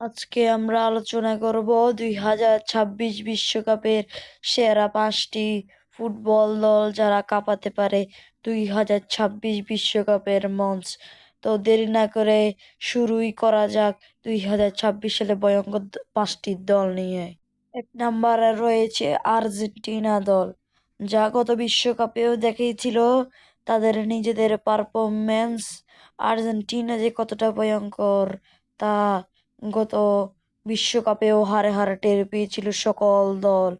আজকে আমরা আলোচনা করব দুই হাজার ছাব্বিশ বিশ্বকাপের সেরা পাঁচটি ফুটবল দল যারা কাঁপাতে পারে দুই হাজার ছাব্বিশ বিশ্বকাপের মঞ্চ। তো দেরি না করে শুরুই করা যাক দুই হাজার ছাব্বিশ সালে ভয়ঙ্কর পাঁচটি দল নিয়ে। এক নম্বরে রয়েছে আর্জেন্টিনা দল। যা গত বিশ্বকাপেও দেখিয়েছিল তাদের নিজেদের পারফরমেন্স আর্জেন্টিনা যে কতটা ভয়ঙ্কর তা গত বিশ্বকাপেও হারে হারে টের পেয়েছিল সকল দল।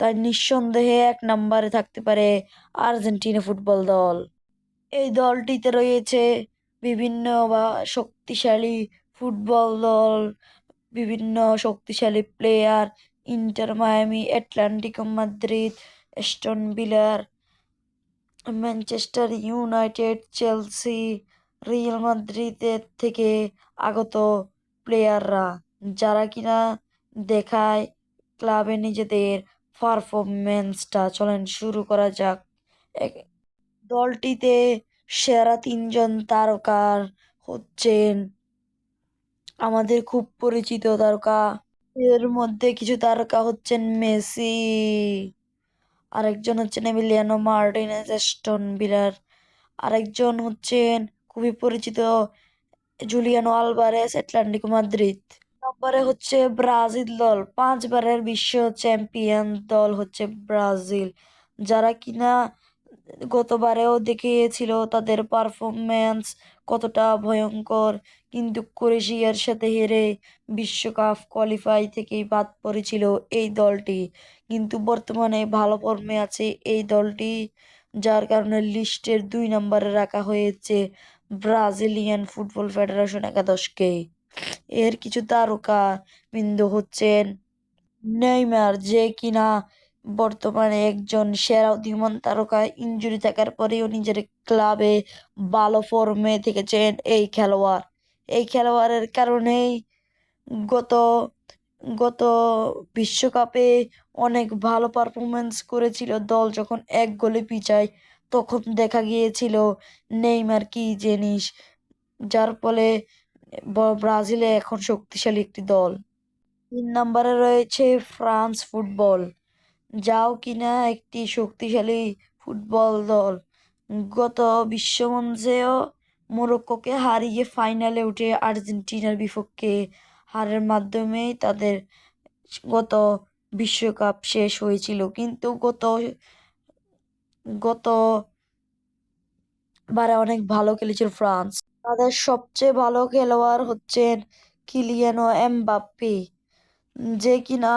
তাই নিঃসন্দেহে এক নম্বরে থাকতে পারে আর্জেন্টিনা ফুটবল দল। এই দলটিতে রয়েছে বিভিন্ন বা শক্তিশালী ফুটবল দল, বিভিন্ন শক্তিশালী player, Inter Miami, Atletico Madrid, Aston বিলার Manchester United, Chelsea, Real মাদ্রিদের থেকে আগত প্লেয়াররা যারা কিনা দেখায় ক্লাবে নিজেদের পারফরমেন্সটা চলেন, শুরু করা যাক। দলটিতে সেরা তিনজন তারকার হচ্ছেন আমাদের খুব পরিচিত তারকা। এর মধ্যে কিছু তারকা হচ্ছেন মেসি। আরেকজন হচ্ছেন এমিলিয়ানো মার্টিনেজ এস্টন বিলার আরেকজন হচ্ছেন খুবই পরিচিত জুলিয়ানো আলভারেস অ্যাটলেটিকো মাদ্রিদ নম্বরে হচ্ছে ব্রাজিল দল। পাঁচবারের বিশ্ব চ্যাম্পিয়ন দল হচ্ছে ব্রাজিল। যারা কিনা গতবারেও দেখিয়েছিল তাদের পারফরমেন্স কতটা ভয়ঙ্কর, কিন্তু ক্রোয়েশিয়ার সাথে হেরে বিশ্বকাপ কোয়ালিফাই থেকেই বাদ পড়েছিল এই দলটি। কিন্তু বর্তমানে ভালো ফর্মে আছে এই দলটি, যার কারণে লিস্টের দুই নম্বরে রাখা হয়েছে ব্রাজিলিয়ান ফুটবল ফেডারেশন একাদশকে। এর কিছু তারকা বিন্দু হচ্ছেন নেইমার, যে কিনা বর্তমানে একজন সেরা উদীয়মান তারকা। ইনজুরি থাকার পরেও নিজের ক্লাবে ভালো ফর্মে থেকেছেন এই খেলোয়াড়। এই খেলোয়াড়ের কারণেই গত গত বিশ্বকাপে অনেক ভালো পারফরমেন্স করেছিল দল যখন এক গোলে পিছায়। তখন দেখা গিয়েছিল নেইমার কি জিনিস, যার ফলে ব্রাজিলে এখন শক্তিশালী একটি দল। তিন নম্বরে রয়েছে ফ্রান্স ফুটবল। যাও কিনা একটি শক্তিশালী ফুটবল দল। গত বিশ্বমঞ্চেও মোরক্কোকে হারিয়ে ফাইনালে উঠে আর্জেন্টিনার বিপক্ষে হারের মাধ্যমেই তাদের গত বিশ্বকাপ শেষ হয়েছিল। কিন্তু গত গত বারে অনেক ভালো খেলেছিল ফ্রান্স। তাদের সবচেয়ে ভালো খেলোয়াড় হচ্ছেন কিলিয়ানো এমবাপ্পে, যে কিনা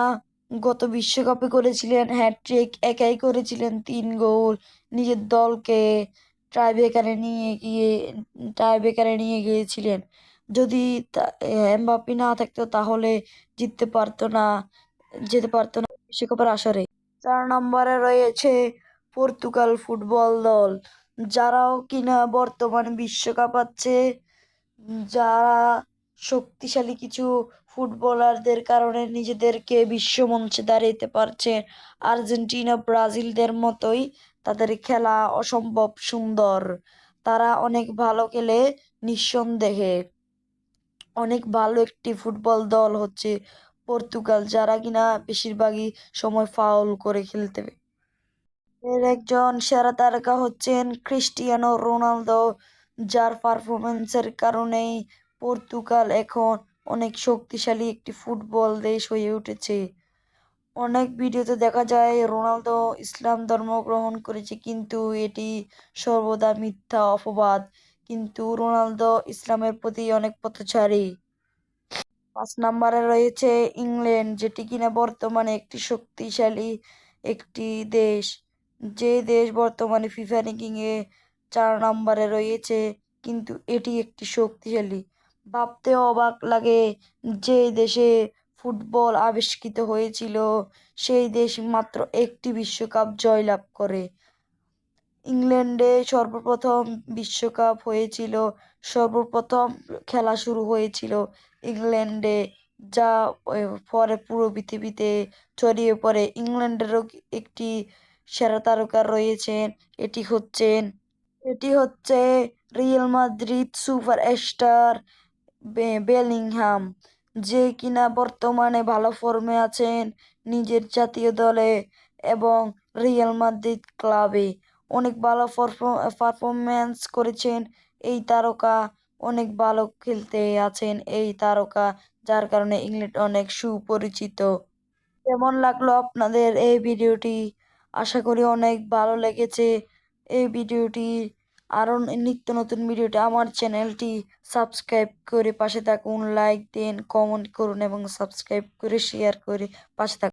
গত বিশ্বকাপে করেছিলেন হ্যাটট্রিক একাই করেছিলেন তিন গোল। নিজের দলকে টাইব্রেকারে নিয়ে গিয়ে টাইব্রেকারে নিয়ে গিয়েছিলেন। যদি এমবাপ্পে না থাকতো তাহলে জিততে পারতো না, যেতে পারতো না বিশ্বকাপের আসরে চার নম্বরে রয়েছে পর্তুগাল ফুটবল দল। যারাও কিনা বর্তমানে বিশ্বকাপ আছে, যারা শক্তিশালী কিছু ফুটবলারদের কারণে নিজেদেরকে বিশ্বমঞ্চে দাঁড়াতে পারছে। আর্জেন্টিনা, ব্রাজিলদের মতোই তাদের খেলা অসম্ভব সুন্দর। তারা অনেক ভালো খেলে নিঃসন্দেহে। অনেক ভালো একটি ফুটবল দল হচ্ছে পর্তুগাল, যারা কিনা বেশিরভাগই সময় ফাউল করে খেলতে এর একজন সেরা তারকা হচ্ছেন ক্রিস্টিয়ানো রোনালদো, যার পারফরমেন্সের কারণেই পর্তুগাল এখন অনেক শক্তিশালী একটি ফুটবল দেশ হয়ে উঠেছে। অনেক ভিডিওতে দেখা যায়, রোনালদো ইসলাম ধর্ম গ্রহণ করেছে কিন্তু এটি সর্বদা মিথ্যা, অপবাদ। কিন্তু রোনালদো ইসলামের প্রতি অনেক পথচারী। পাঁচ নম্বরে রয়েছে ইংল্যান্ড, যেটি কিনা বর্তমানে একটি শক্তিশালী একটি দেশ। যে দেশ বর্তমানে ফিফা র্যাঙ্কিংয়ে চার নম্বরে রয়েছে, কিন্তু এটি একটি শক্তিশালী। ভাবতে অবাক লাগে যে দেশে ফুটবল আবিষ্কৃত হয়েছিল, সেই দেশ মাত্র একটি বিশ্বকাপ জয়লাভ করে। ইংল্যান্ডে সর্বপ্রথম বিশ্বকাপ হয়েছিল, সর্বপ্রথম খেলা শুরু হয়েছিল ইংল্যান্ডে, যা পরে পুরো পৃথিবীতে ছড়িয়ে পড়ে। ইংল্যান্ডেরও একটি সেরা তারকা রয়েছেন, এটি হচ্ছেন এটি হচ্ছে Real Madrid super star Bellingham, যে কিনা বর্তমানে ভালো ফর্মে আছেন নিজের জাতীয় দলে এবং রিয়াল মাদ্রিদ ক্লাবে। অনেক ভালো পারফরম্যান্স করেছেন এই তারকা, অনেক ভালো খেলতে আছেন এই তারকা, যার কারণে ইংল্যান্ড অনেক সুপরিচিত। কেমন লাগল আপনাদের এই ভিডিওটি? আশা করি অনেক ভালো লেগেছে এই ভিডিওটি। আরও নিত্য নতুন ভিডিওটি আমার চ্যানেলটি সাবস্ক্রাইব করে পাশে থাকুন, লাইক দিন, কমেন্ট করুন এবং সাবস্ক্রাইব করে শেয়ার করে পাশে থাকুন।